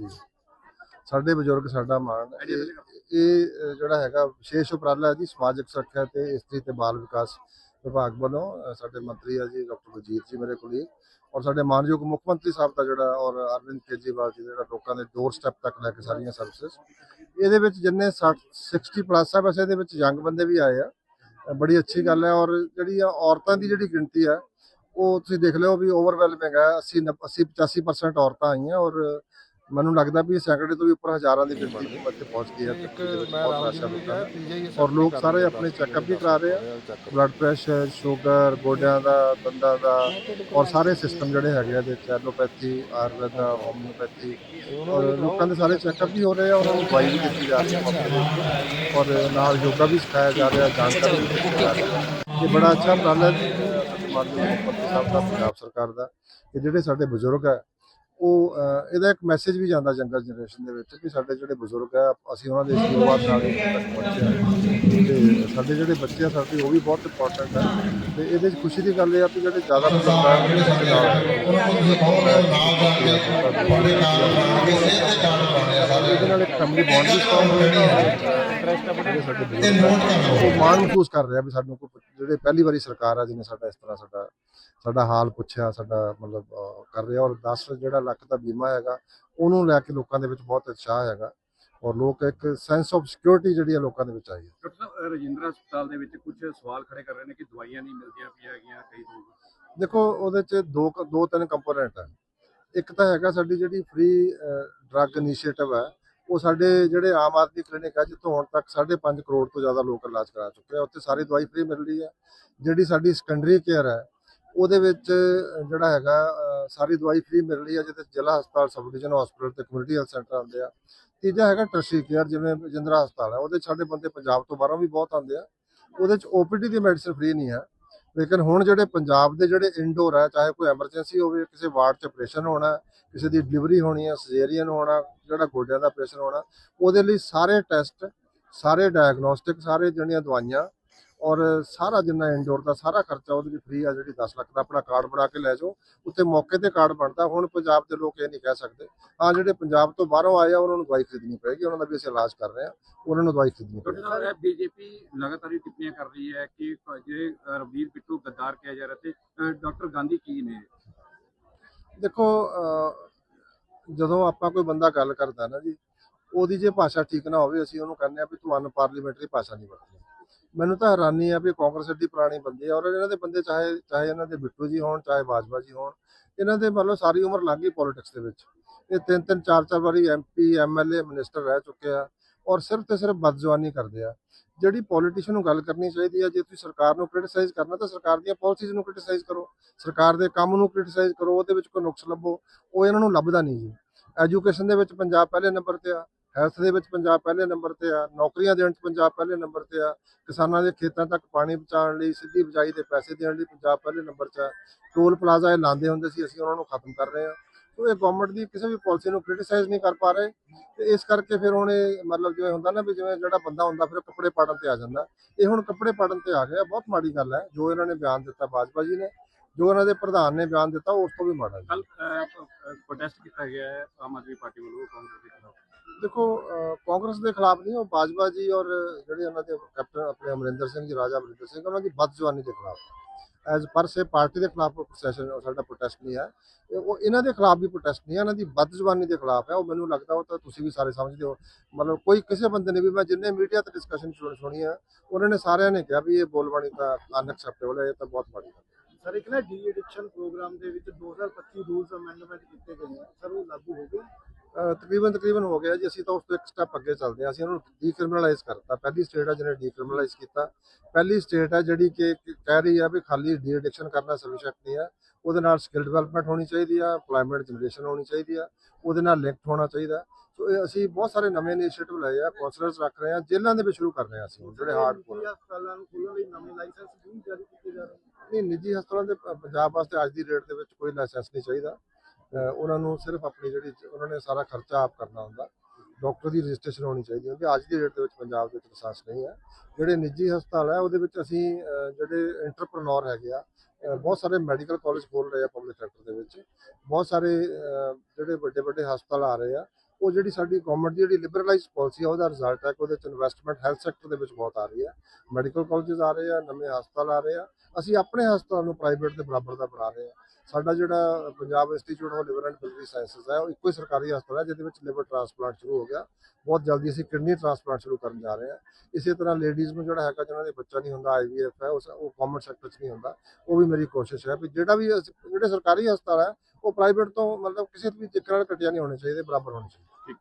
ਜੀ। ਸਾਡੇ ਬਜ਼ੁਰਗ, ਸਾਡਾ ਮਾਣ ਇਹ ਇਹ ਜਿਹੜਾ ਹੈਗਾ ਵਿਸ਼ੇਸ਼ ਉਪਰਾਲਾ ਹੈ ਜੀ, ਸਮਾਜਿਕ ਸੁਰੱਖਿਆ ਤੇ ਇਸਤਰੀ ਤੇ ਬਾਲ ਵਿਕਾਸ ਵਿਭਾਗ ਵੱਲੋਂ ਸਾਡੇ ਮੰਤਰੀ ਆ ਜੀ, ਡਾਕਟਰ ਬਲਜੀਤ ਜੀ ਮੇਰੇ ਕੋਲ ਔਰ ਸਾਡੇ ਮਾਨਯੋਗ ਮੁੱਖ ਮੰਤਰੀ ਸਾਹਿਬ ਦਾ ਜਿਹੜਾ, ਔਰ ਅਰਵਿੰਦ ਕੇਜਰੀਵਾਲ ਜੀ ਦਾ ਜਿਹੜਾ ਲੋਕਾਂ ਦੇ ਡੋਰ ਸਟੈਪ ਤੱਕ ਲੈ ਕੇ ਸਾਰੀਆਂ ਸਰਵਿਸਿਜ਼ ਇਹਦੇ ਵਿੱਚ ਜਿੰਨੇ 60 ਪਲੱਸ ਆ, ਵੈਸੇ ਇਹਦੇ ਵਿੱਚ ਯੰਗ ਬੰਦੇ ਵੀ ਆਏ ਆ। ਬੜੀ ਅੱਛੀ ਗੱਲ ਹੈ, ਔਰ ਜਿਹੜੀ ਆ ਔਰਤਾਂ ਦੀ ਜਿਹੜੀ ਗਿਣਤੀ ਆ, ਉਹ ਤੁਸੀਂ ਦੇਖ ਲਿਓ ਵੀ ਓਵਰਵੈਲਮਿੰਗ ਹੈ 80 ਨੱਬ- 80 85% ਔਰਤਾਂ ਆਈਆਂ, ਔਰ ਮੈਨੂੰ ਲੱਗਦਾ ਵੀ ਸੈਂਕੜੇ ਤੋਂ ਵੀ ਉੱਪਰ ਹਜ਼ਾਰਾਂ ਦੀ ਗਿਣਤੀ ਇੱਥੇ ਪਹੁੰਚ ਗਈ ਹੈ ਵਿੱਚ ਦੀ। ਔਰ ਲੋਕ ਸਾਰੇ ਆਪਣੇ ਚੈੱਕਅਪ ਵੀ ਕਰਾ ਰਹੇ ਆ। ਬਲੱਡ ਪ੍ਰੈਸ਼ਰ ਸ਼ੂਗਰ ਗੋਡਿਆਂ ਦਾ ਦੰਦਾਂ ਦਾ ਔਰ ਸਾਰੇ ਸਿਸਟਮ ਜਿਹੜੇ ਹੈਗੇ ਆ ਦੇ ਐਲੋਪੈਥੀ ਆਯੁਰਵੈਦਾ ਹੋਮਿਓਪੈਥੀ ਔਰ ਲੋਕਾਂ ਦੇ ਸਾਰੇ ਚੈੱਕਅਪ ਵੀ ਹੋ ਰਹੇ ਆ ਉਹਨਾਂ ਨੂੰ ਦਵਾਈ ਵੀ ਦਿੱਤੀ ਜਾ ਰਹੀ ਹੈ ਦੇ। ਔਰ ਨਾਲ ਯੋਗਾ ਵੀ ਸਿਖਾਇਆ ਜਾ ਰਿਹਾ ਜਾਣਕਾਰੀ ਵੀ ਦਿੱਤੀ ਜਾ ਰਹੀ ਹੈ। ਇਹ ਬੜਾ ਅੱਛਾ ਉਪਰਾਲਾ ਹੈ। ਜੀ, ਅਹ, ਸਾਡੇ ਮਾਨਯੋਗ ਮੁੱਖ ਮੰਤਰੀ ਸਾਹਿਬ ਦਾ ਪੰਜਾਬ ਸਰਕਾਰ ਦਾ। ਕਿ ਜਿਹੜੇ ਸਾਡੇ ਬਜ਼ੁਰਗ ਹੈ ਉਹ ਇਹਦਾ ਇੱਕ ਮੈਸੇਜ ਵੀ ਜਾਂਦਾ ਜੰਗਲ ਜਨਰੇਸ਼ਨ ਦੇ ਵਿੱਚ ਕਿ ਸਾਡੇ ਜਿਹੜੇ ਬਜ਼ੁਰਗ ਹੈ ਅਸੀਂ ਉਹਨਾਂ ਦੇ ਆਸ਼ੀਰਵਾਦ ਨਾਲ ਇੱਥੇ ਤੱਕ ਪਹੁੰਚੇ ਹਾਂ। ਤੇ ਸਾਡੇ ਜਿਹੜੇ ਬੱਚੇ ਆ ਸਾਡੇ ਉਹ ਵੀ ਬਹੁਤ ਇੰਪੋਰਟੈਂਟ ਹੈ ਤੇ ਇਹਦੇ 'ਚ ਖੁਸ਼ੀ ਦੀ ਗੱਲ ਇਹ ਆ ਕਿ ਜਿਹੜੇ ਜ਼ਿਆਦਾ ਬਜ਼ੁਰਗ ਆ ਜਿਹੜੇ ਸਾਡੇ ਨਾਲ ਉਹਨਾਂ ਨੂੰ ਤੁਸੀਂ ਬਹੁਤ ਨਾਮ ਜਾ ਕੇ ਬੜੇ ਕਾਰਡ ਬਣਾਉਣਗੇ ਸਿਹਤ ਦੇ ਕਾਰਡ ਬਣਾਉਣੇ ਆ ਇਹਦੇ ਨਾਲ ਇੱਕ ਫੈਮਿਲੀ ਬੌਂਡ ਵੀ ਸਟਰੋਂਗ ਜਿਹੜੇ ਸਾਡੇ ਤੇ। ਬਜ਼ੁਰਗ ਨੋਟ ਕਰ ਲਓ ਉਹ ਮਾਣ ਮਹਿਸੂਸ ਕਰ ਰਿਹਾ ਵੀ ਸਾਨੂੰ ਕੋਈ ਜਿਹੜੇ ਪਹਿਲੀ ਵਾਰੀ ਸਰਕਾਰ ਆ ਜਿਹਨੇ ਸਾਡਾ ਇਸ ਤਰ੍ਹਾਂ ਸਾਡਾ ਸਾਡਾ ਹਾਲ ਪੁੱਛਿਆ ਸਾਡਾ ਮਤਲਬ ਕਰ ਰਿਹਾ ਔਰ 10 ਜਿਹੜਾ ਲੱਖ ਦਾ ਬੀਮਾ ਹੈਗਾ ਉਹਨੂੰ ਲੈ ਕੇ ਲੋਕਾਂ ਦੇ ਵਿੱਚ ਬਹੁਤ ਉਤਸ਼ਾਹ ਹੈਗਾ ਔਰ ਲੋਕ ਇੱਕ ਸੈਂਸ ਆਫ ਸਿਕਿਉਰਿਟੀ ਜਿਹੜੀ ਹੈ ਲੋਕਾਂ ਦੇ ਵਿੱਚ ਆਈ ਹੈ। ਡਾਕਟਰ ਸਾਹਿਬ ਰਜਿੰਦਰਾ ਹਸਪਤਾਲ ਦੇ ਵਿੱਚ ਕੁਝ ਸਵਾਲ ਖੜੇ ਕਰ ਰਹੇ ਨੇ ਕਿ ਦਵਾਈਆਂ ਨਹੀਂ ਮਿਲਦੀਆਂ ਪਈਆਂ ਹੈਗੀਆਂ ਕਈ ਲੋਕ ਦੇਖੋ ਉਹਦੇ ਚ ਦੋ ਦੋ ਤਿੰਨ ਕੰਪੋਨੈਂਟ ਹੈ ਇੱਕ ਤਾਂ ਹੈਗਾ ਸਾਡੀ ਜਿਹੜੀ ਫ੍ਰੀ ਡਰੱਗ ਇਨੀਸ਼ੀਏਟਿਵ ਹੈ ਉਹ ਸਾਡੇ ਜਿਹੜੇ ਆਮ ਆਦਮੀ ਕਲੀਨਿਕ ਹੈ ਜਿੱਥੋਂ ਹੁਣ ਤੱਕ 5.5 ਕਰੋੜ ਤੋਂ ਜ਼ਿਆਦਾ ਲੋਕ ਇਲਾਜ ਕਰਾ ਚੁੱਕੇ ਆ, ਉੱਥੇ ਸਾਰੀ ਦਵਾਈ ਫ੍ਰੀ ਮਿਲ ਰਹੀ ਹੈ ਜਿਹੜੀ ਸਾਡੀ ਸੈਕੰਡਰੀ ਕੇਅਰ ਹੈ ਉਹਦੇ ਵਿੱਚ ਜਿਹੜਾ ਹੈਗਾ ਸਾਰੀ ਦਵਾਈ ਫ੍ਰੀ ਮਿਲ ਰਹੀ ਹੈ ਜਿੱਥੇ ਜ਼ਿਲ੍ਹਾ ਹਸਪਤਾਲ ਸਬ ਡਿਵੀਜ਼ਨ ਹਸਪਤਾਲ ਤੇ ਕਮਿਊਨਿਟੀ ਹੈਲਥ ਸੈਂਟਰ ਆਉਂਦੇ ਆ। ਤੀਜਾ ਹੈਗਾ ਟਰਸ਼ੀ ਕੇਅਰ ਜਿਵੇਂ ਜਿੰਦਰਾ ਹਸਪਤਾਲ ਹੈ ਉਹਦੇ 'ਚ ਸਾਡੇ ਬੰਦੇ ਪੰਜਾਬ ਤੋਂ ਬਾਹਰੋਂ ਵੀ ਬਹੁਤ ਆਉਂਦੇ ਆ। ਉਹਦੇ 'ਚ ਓਪੀਡੀ ਦੀ ਮੈਡੀਸਨ ਫ੍ਰੀ ਨਹੀਂ ਆ। ਲੇਕਿਨ ਹੁਣ ਜਿਹੜੇ ਪੰਜਾਬ ਦੇ ਜਿਹੜੇ ਇਨਡੋਰ ਹੈ, ਚਾਹੇ ਕੋਈ ਐਮਰਜੈਂਸੀ ਹੋਵੇ, ਕਿਸੇ ਵਾਰਡ 'ਚ ਆਪਰੇਸ਼ਨ ਹੋਣਾ, ਕਿਸੇ ਦੀ ਡਿਲੀਵਰੀ ਹੋਣੀ ਹੈ ਸਰਜਰੀਅਨ ਹੋਣਾ, ਜਿਹੜਾ ਗੋਡਿਆਂ ਦਾ ਆਪਰੇਸ਼ਨ ਹੋਣਾ, ਉਹਦੇ ਲਈ ਸਾਰੇ ਟੈਸਟ ਸਾਰੇ ਡਾਇਗਨੋਸਟਿਕ ਸਾਰੇ ਜਿਹੜੀਆਂ ਦਵਾਈਆਂ ਔਰ ਸਾਰਾ ਜਿੰਨਾ ਇੰਡੋਰ ਦਾ ਸਾਰਾ ਖਰਚਾ ਉਹਦੇ ਲਈ ਫ੍ਰੀ ਆ ਜਿਹੜੀ 10 ਲੱਖ ਦਾ ਆਪਣਾ ਕਾਰਡ ਬਣਾ ਕੇ ਲੈ ਜਾਓ। ਉੱਤੇ ਮੌਕੇ ਤੇ ਕਾਰਡ ਬਣਦਾ। ਹੁਣ ਪੰਜਾਬ ਦੇ ਲੋਕ ਇਹ ਨਹੀਂ ਕਹਿ ਸਕਦੇ। ਹਾਂ ਜਿਹੜੇ ਪੰਜਾਬ ਤੋਂ ਬਾਹਰੋਂ ਆਏ ਆ ਉਹਨਾਂ ਨੂੰ ਦਵਾਈ ਖਰੀਦਣੀ ਪਏਗੀ। ਉਹਨਾਂ ਦਾ ਵੀ ਅਸੀਂ ਇਲਾਜ ਕਰ ਰਹੇ ਹਾਂ ਉਹਨਾਂ ਨੂੰ ਦਵਾਈ ਖਰੀਦਣੀ ਪਏਗੀ। ਬੀਜੇਪੀ ਲਗਾਤਾਰ ਟਿੱਪਣੀਆਂ ਕਰ ਰਹੀ ਹੈ ਕਿ ਜੇ ਅ, ਰਵੀਰ ਬਿੱਟੂ ਗੱਦਾਰ ਕਿਹਾ ਜਾ ਰਿਹਾ ਤੇ ਡਾਕਟਰ ਗਾਂਧੀ ਕੀ ਨੇ? ਦੇਖੋ ਜਦੋਂ ਆਪਾਂ ਕੋਈ ਬੰਦਾ ਗੱਲ ਕਰਦਾ ਨਾ ਜੀ ਉਹਦੀ ਜੇ ਭਾਸ਼ਾ ਠੀਕ ਨਾ ਹੋਵੇ ਅਸੀਂ ਉਹਨੂੰ ਕਹਿੰਦੇ ਆ ਵੀ ਤੂੰ ਅਨਪਾਰਲੀਮੈਂਟਰੀ ਭਾਸ਼ਾ ਨਹੀਂ ਵਰਤਦੀ ਮੈਨੂੰ ਤਾਂ ਹੈਰਾਨੀ ਆ ਵੀ ਕਾਂਗਰਸ ਦੀ ਪੁਰਾਣੀ ਬੰਦੇ ਆ ਔਰ ਇਹਨਾਂ ਦੇ ਬੰਦੇ ਚਾਹੇ ਚਾਹੇ ਇਹਨਾਂ ਦੇ ਬਿੱਟੂ ਜੀ ਹੋਣ, ਚਾਹੇ ਬਾਜਵਾ ਜੀ ਹੋਣ, ਇਹਨਾਂ ਦੇ ਮਤਲਬ ਸਾਰੀ ਉਮਰ ਲੰਘ ਗਈ ਪੋਲਿਟਿਕਸ ਦੇ ਵਿੱਚ। ਇਹ ਤਿੰਨ ਤਿੰਨ ਚਾਰ ਚਾਰ ਵਾਰੀ ਐਮਪੀ ਐਮਐਲਏ ਮਿਨਿਸਟਰ ਰਹਿ ਚੁੱਕੇ ਆ ਔਰ ਸਿਰਫ ਤੇ ਸਿਰਫ ਬਦਜ਼ੁਬਾਨੀ ਕਰਦੇ ਆ। ਜਿਹੜੀ ਪੋਲੀਟੀਸ਼ੀਅਨ ਨੂੰ ਗੱਲ ਕਰਨੀ ਚਾਹੀਦੀ ਹੈ ਜੇ ਤੁਸੀਂ ਸਰਕਾਰ ਨੂੰ ਕ੍ਰਿਟਿਸਾਈਜ਼ ਕਰਨਾ, ਤਾਂ ਸਰਕਾਰ ਦੀਆਂ ਪਾਲਿਸੀਜ਼ ਨੂੰ ਕ੍ਰਿਟਿਸਾਈਜ਼ ਕਰੋ। ਸਰਕਾਰ ਦੇ ਕੰਮ ਨੂੰ ਕ੍ਰਿਟਿਸਾਈਜ਼ ਕਰੋ, ਉਹਦੇ ਵਿੱਚ ਕੋਈ ਨੁਕਸ ਲੱਭੋ, ਉਹ ਇਹਨਾਂ ਨੂੰ ਲੱਭਦਾ ਨਹੀਂ ਜੀ। ਐਜੂਕੇਸ਼ਨ ਦੇ ਵਿੱਚ ਪੰਜਾਬ ਪਹਿਲੇ ਨੰਬਰ ਤੇ ਆ। ਹੈਲਥ ਦੇ ਵਿੱਚ ਪੰਜਾਬ ਪਹਿਲੇ ਨੰਬਰ ਤੇ ਆ, ਨੌਕਰੀਆਂ ਦੇਣ 'ਚ ਪੰਜਾਬ ਪਹਿਲੇ ਨੰਬਰ ਤੇ ਆ, ਕਿਸਾਨਾਂ ਦੇ ਖੇਤਾਂ ਤੱਕ ਪਾਣੀ ਪਹੁੰਚਾਉਣ ਲਈ, ਸਿੱਧੀ ਬਿਜਾਈ ਦੇ ਪੈਸੇ ਦੇਣ ਲਈ ਪੰਜਾਬ ਪਹਿਲੇ ਨੰਬਰ 'ਚ ਆ। ਟੋਲ ਪਲਾਜ਼ਾ ਇਹ ਲਾਉਂਦੇ ਹੁੰਦੇ ਸੀ, ਅਸੀਂ ਉਹਨਾਂ ਨੂੰ ਖਤਮ ਕਰ ਰਹੇ ਆ ਸੋ ਇਹ ਗਵਰਨਮੈਂਟ ਦੀ ਕਿਸੇ ਵੀ ਪਾਲਿਸੀ ਨੂੰ ਕ੍ਰਿਟਿਸਾਈਜ਼ ਨਹੀਂ ਕਰ ਪਾ ਰਹੇ। ਤੇ ਇਸ ਕਰਕੇ ਫਿਰ ਹੁਣ ਇਹ ਮਤਲਬ ਜਿਵੇਂ ਹੁੰਦਾ ਨਾ ਵੀ ਜਿਵੇਂ ਜਿਹੜਾ ਬੰਦਾ ਹੁੰਦਾ, ਫਿਰ ਉਹ ਕੱਪੜੇ ਪਾੜਨ ਤੇ ਆ ਜਾਂਦਾ। ਇਹ ਹੁਣ ਕੱਪੜੇ ਪਾੜਨ ਤੇ ਆ ਗਿਆ, ਬਹੁਤ ਮਾੜੀ ਗੱਲ ਹੈ। ਜੋ ਇਹਨਾਂ ਨੇ ਬਿਆਨ ਦਿੱਤਾ ਬਾਜਪਾ ਜੀ ਨੇ, ਜੋ ਇਹਨਾਂ ਦੇ ਪ੍ਰਧਾਨ ਨੇ ਬਿਆਨ ਦਿੱਤਾ, ਉਸ ਤੋਂ ਵੀ ਮਾੜਾ ਕੱਲ ਪ੍ਰੋਟੈਸਟ ਕੀਤਾ ਗਿਆ ਹੈ, ਆਮ ਆਦਮੀ ਪਾਰਟੀ ਵੱਲੋਂ ਕਾਂਗਰਸ ਦੇ ਖਿਲਾਫ। ਦੇਖੋ ਕਾਂਗਰਸ ਦੇ ਖਿਲਾਫ ਨਹੀਂ, ਉਹ ਬਾਜਵਾ ਜੀ ਔਰ ਜਿਹੜੇ ਉਹਨਾਂ ਦੇ ਕੈਪਟਨ ਆਪਣੇ ਅਮਰਿੰਦਰ ਸਿੰਘ ਜੀ, ਰਾਜਾ ਅਮਰਿੰਦਰ ਸਿੰਘ, ਉਹਨਾਂ ਦੀ ਬਦਜ਼ੁਬਾਨੀ ਦੇ ਖਿਲਾਫ ਐਜ਼ ਪਰ ਸੇ ਪਾਰਟੀ ਦੇ ਖਿਲਾਫ ਪ੍ਰੋਸੈਸ਼ਨ ਸਾਡਾ ਪ੍ਰੋਟੈਸਟ ਨਹੀਂ ਹੈ। ਉਹ ਇਹਨਾਂ ਦੇ ਖਿਲਾਫ ਵੀ ਪ੍ਰੋਟੈਸਟ ਨਹੀਂ ਹੈ, ਇਹਨਾਂ ਦੀ ਬਦਜ਼ੁਬਾਨੀ ਦੇ ਖਿਲਾਫ ਹੈ। ਉਹ ਮੈਨੂੰ ਲੱਗਦਾ ਉਹ ਤਾਂ ਤੁਸੀਂ ਵੀ ਸਾਰੇ ਸਮਝਦੇ ਹੋ। ਮਤਲਬ ਕੋਈ ਕਿਸੇ ਬੰਦੇ ਨੇ ਵੀ, ਮੈਂ ਜਿੰਨੇ ਮੀਡੀਆ ਤੇ ਡਿਸਕਸ਼ਨ ਸੁਣੀ ਆ ਉਹਨਾਂ ਨੇ ਸਾਰਿਆਂ ਨੇ ਕਿਹਾ ਵੀ ਇਹ ਬੋਲਬਾਣੀ ਤਾਂ ਅਨਐਕਸੈਪਟੇਬਲ ਹੈ, ਇਹ ਤਾਂ ਬਹੁਤ ਮਾੜੀ ਗੱਲ ਹੈ। ਸਰ ਇੱਕ ਨਾ ਡੀ ਐਡਿਕਸ਼ਨ ਪ੍ਰੋਗਰਾਮ ਦੇ ਵਿੱਚ 2025 ਰੂਲਸ ਅਮੈਂਡਮੈਂਟ ਕੀਤੇ ਗਏ ਨੇ। ਸਰ ਉਹ ਲਾਗੂ ਹੋ ਗਏ? ਤਕਰੀਬਨ ਤਕਰੀਬਨ ਹੋ ਗਿਆ ਜੀ। ਅਸੀਂ ਤਾਂ ਉਸ ਤੋਂ ਇੱਕ ਸਟੈਪ ਅੱਗੇ ਚੱਲਦੇ ਹਾਂ। ਅਸੀਂ ਉਹਨੂੰ ਡੀਕ੍ਰਿਮੀਨਲਾਈਜ਼ ਕਰਤਾ। ਪਹਿਲੀ ਸਟੇਟ ਹੈ ਜਿਹਨੇ ਡੀਕ੍ਰਿਮੀਨਲਾਈਜ਼ ਕੀਤਾ। ਪਹਿਲੀ ਸਟੇਟ ਹੈ ਜਿਹੜੀ ਕਿ ਕਹਿ ਰਹੀ ਹੈ ਵੀ ਖਾਲੀ ਡੀ ਐਡਿਕਸ਼ਨ ਕਰਨਾ ਸਫੀਸ਼ੀਐਂਟ ਨਹੀਂ ਹੈ ਉਹਦੇ ਨਾਲ ਸਕਿੱਲ ਡਿਵੈਲਪਮੈਂਟ ਹੋਣੀ ਚਾਹੀਦੀ ਆ EMPLOYMENT ਜਨਰੇਸ਼ਨ ਹੋਣੀ ਚਾਹੀਦੀ ਆ। ਉਹਦੇ ਨਾਲ ਲਿੰਕਡ ਹੋਣਾ ਚਾਹੀਦਾ। ਸੋ ਇਹ ਅਸੀਂ ਬਹੁਤ ਸਾਰੇ ਨਵੇਂ ਇਨੀਸ਼ੀਏਟਿਵ ਲਏ ਆ ਕਾਉਂਸਲਰਸ ਰੱਖ ਰਹੇ ਆ ਜੇਲ੍ਹਾਂ ਦੇ ਵਿੱਚ ਸ਼ੁਰੂ ਕਰ ਰਹੇ ਆ ਅਸੀਂ ਜਿਹੜੇ ਹਾਰਡ ਨਿੱਜੀ ਹਸਪਤਾਲਾਂ ਨੂੰ ਖੋਲ੍ਹਣ ਲਈ ਨਵੇਂ ਲਾਇਸੈਂਸ ਵੀ ਜਾਰੀ ਕੀਤੇ ਜਾ ਰਹੇ ਨੇ। ਨਹੀਂ ਨਿੱਜੀ ਹਸਪਤਾਲਾਂ ਦੇ ਪੰਜਾਬ ਵਾਸਤੇ ਅੱਜ ਦੀ ਡੇਟ ਦੇ ਵਿੱਚ ਕੋਈ ਲਾਇਸੈਂਸ ਨਹੀਂ ਚਾਹੀਦਾ। ਉਹਨਾਂ ਨੂੰ ਸਿਰਫ ਆਪਣੀ ਜਿਹੜੀ ਉਹਨਾਂ ਨੇ ਸਾਰਾ ਖਰਚਾ ਆਪ ਕਰਨਾ ਹੁੰਦਾ। ਡਾਕਟਰ ਦੀ ਰਜਿਸਟ੍ਰੇਸ਼ਨ ਹੋਣੀ ਚਾਹੀਦੀ ਹੁੰਦੀ ਅੱਜ ਦੀ ਡੇਟ ਦੇ ਵਿੱਚ ਪੰਜਾਬ ਦੇ ਵਿੱਚ ਲਾਇਸੈਂਸ ਨਹੀਂ ਹੈ। ਜਿਹੜੇ ਨਿੱਜੀ ਹਸਪਤਾਲ ਹੈ, ਉਹਦੇ ਵਿੱਚ ਅਸੀਂ ਜਿਹੜੇ ਐਂਟਰਪ੍ਰੈਨੋਰ ਹੈਗੇ ਆ ਬਹੁਤ ਸਾਰੇ ਮੈਡੀਕਲ ਕਾਲਜ ਖੋਲ ਰਹੇ ਆ ਪਬਲਿਕ ਸੈਕਟਰ ਦੇ ਵਿੱਚ। ਬਹੁਤ ਸਾਰੇ ਜਿਹੜੇ ਵੱਡੇ ਵੱਡੇ ਹਸਪਤਾਲ ਆ ਰਹੇ ਆ ਉਹ ਜਿਹੜੀ ਸਾਡੀ ਗਵਰਨਮੈਂਟ ਦੀ ਜਿਹੜੀ ਲਿਬਰਲਾਈਜ਼ ਪਾਲਿਸੀ ਆ, ਉਹਦਾ ਰਿਜ਼ਲਟ ਹੈ ਕਿ ਉਹਦੇ ਚ ਇਨਵੈਸਟਮੈਂਟ ਹੈਲਥ ਸੈਕਟਰ ਦੇ ਵਿੱਚ ਬਹੁਤ ਆ ਰਹੀ ਹੈ ਮੈਡੀਕਲ ਕਾਲਜਸ ਆ ਰਹੇ ਆ, ਨਵੇਂ ਹਸਪਤਾਲ ਆ ਰਹੇ ਆ। ਅਸੀਂ ਆਪਣੇ ਹਸਪਤਾਲ ਨੂੰ ਪ੍ਰਾਈਵੇਟ ਦੇ ਬਰਾਬਰ ਦਾ ਬਣਾ ਰਹੇ ਆ। ਸਾਡਾ ਜਿਹੜਾ Punjab institute of liver and biliary sciences ਹੈ ਉਹ ਇੱਕੋ ਹੀ ਸਰਕਾਰੀ ਹਸਪਤਾਲ ਹੈ ਜਿਹਦੇ ਵਿੱਚ ਲਿਵਰ ਟ੍ਰਾਂਸਪਲਾਂਟ ਸ਼ੁਰੂ ਹੋ ਗਿਆ। ਬਹੁਤ ਜਲਦੀ ਅਸੀਂ ਕਿਡਨੀ ਟ੍ਰਾਂਸਪਲਾਂਟ ਸ਼ੁਰੂ ਕਰਨ ਜਾ ਰਹੇ ਹਾਂ ਇਸੇ ਤਰ੍ਹਾਂ ਲੇਡੀਜ਼ ਨੂੰ ਜਿਹੜਾ ਹੈਗਾ, ਜਿਹਨਾਂ ਦੇ ਬੱਚਾ ਨਹੀਂ ਹੁੰਦਾ ਆਈਵੀਐਫ ਹੈ, ਉਸ ਉਹ ਗਵਰਨਮੈਂਟ ਸੈਕਟਰ 'ਚ ਨਹੀਂ ਹੁੰਦਾ, ਉਹ ਵੀ ਮੇਰੀ ਕੋਸ਼ਿਸ਼ ਹੈ ਵੀ ਜਿਹੜਾ ਵੀ ਅਸੀਂ- ਜਿਹੜੇ ਸਰਕਾਰੀ ਹਸਪਤਾਲ ਹੈ ਉਹ ਪ੍ਰਾਈਵੇਟ ਤੋਂ ਮਤਲਬ ਕਿਸੇ ਵੀ ਤਰੀਕੇ ਨਾਲ ਘਟੀਆ ਨਹੀਂ ਹੋਣੇ ਚਾਹੀਦੇ, ਬਰਾਬਰ ਹੋਣੇ ਚਾਹੀਦੇ। ঠিক